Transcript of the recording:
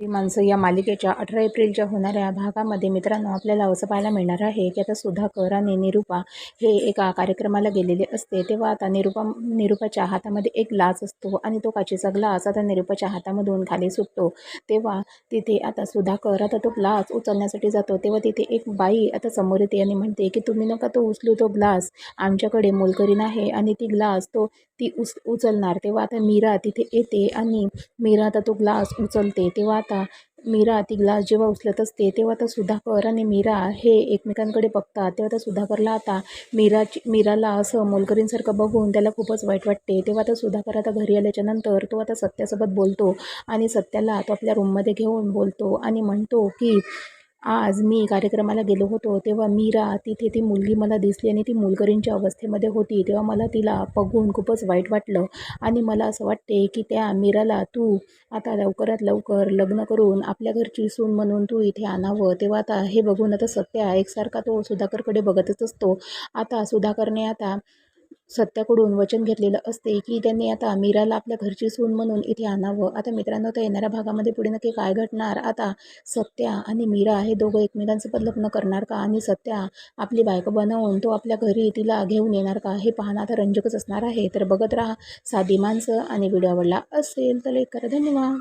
ती माणसं या मालिकेच्या अठरा एप्रिलच्या होणाऱ्या भागामध्ये मित्रांनो आपल्याला असं पाहायला मिळणार आहे की आता सुधाकर आणि निरुपा हे एका कार्यक्रमाला गेलेले असते. तेव्हा आता निरुपा निरुपाच्या हातामध्ये एक ग्लास असतो आणि तो काचेचा ग्लास आता निरुपाच्या हातामधून खाली सुटतो. तेव्हा तिथे आता सुधाकर आता तो ग्लास उचलण्यासाठी जातो. तेव्हा तिथे एक बाई आता समोर येते आणि म्हणते की तुम्ही नका तो उचलू तो ग्लास आमच्याकडे मोलकरीण आहे आणि ती ग्लास तो ती उच उचलणार. तेव्हा आता मीरा तिथे येते आणि मीरा आता तो ग्लास उचलते. तेव्हा आता मीरा ती ग्लास जेव्हा उचलत असते तेव्हा आता सुधाकर आणि मीरा हे एकमेकांकडे बघतात. तेव्हा आता सुधाकरला आता मीराची मीराला असं मोलकरींसारखं बघून त्याला खूपच वाईट वाटते. तेव्हा आता सुधाकर आता घरी आल्याच्यानंतर तो आता सत्यासोबत बोलतो आणि सत्याला तो आपल्या रूममध्ये घेऊन बोलतो आणि म्हणतो की आज मी कार्यक्रमाला गेलो होतो तेव्हा मीरा तिथे ती मुलगी मला दिसली आणि ती मुलगरींच्या अवस्थेमध्ये होती. तेव्हा मला तिला बघून खूपच वाईट वाटलं आणि मला असं वाटते की त्या मीराला तू आता लवकरात लवकर लग्न करून आपल्या घरची सून म्हणून तू इथे आणावं. तेव्हा आता हे बघून आता सत्या एकसारखा तो सुधाकरकडे बघतच असतो. आता सुधाकरने आता सत्याकडून वचन घेतलेलं असते की त्यांनी आता मीराला आपल्या घरची सून म्हणून इथे आणावं. आता मित्रांनो तर येणाऱ्या भागामध्ये पुढे नक्की काय घडणार? आता सत्या आणि मीरा हे दोघं एकमेकांसोबत लग्न करणार का? आणि सत्या आपली बायको बनवून तो आपल्या घरी तिला घेऊन येणार का? हे पाहणं आता रंजकच असणार आहे. तर बघत राहा साधी माणसं आणि व्हिडिओ आवडला असेल तर एक करा. धन्यवाद.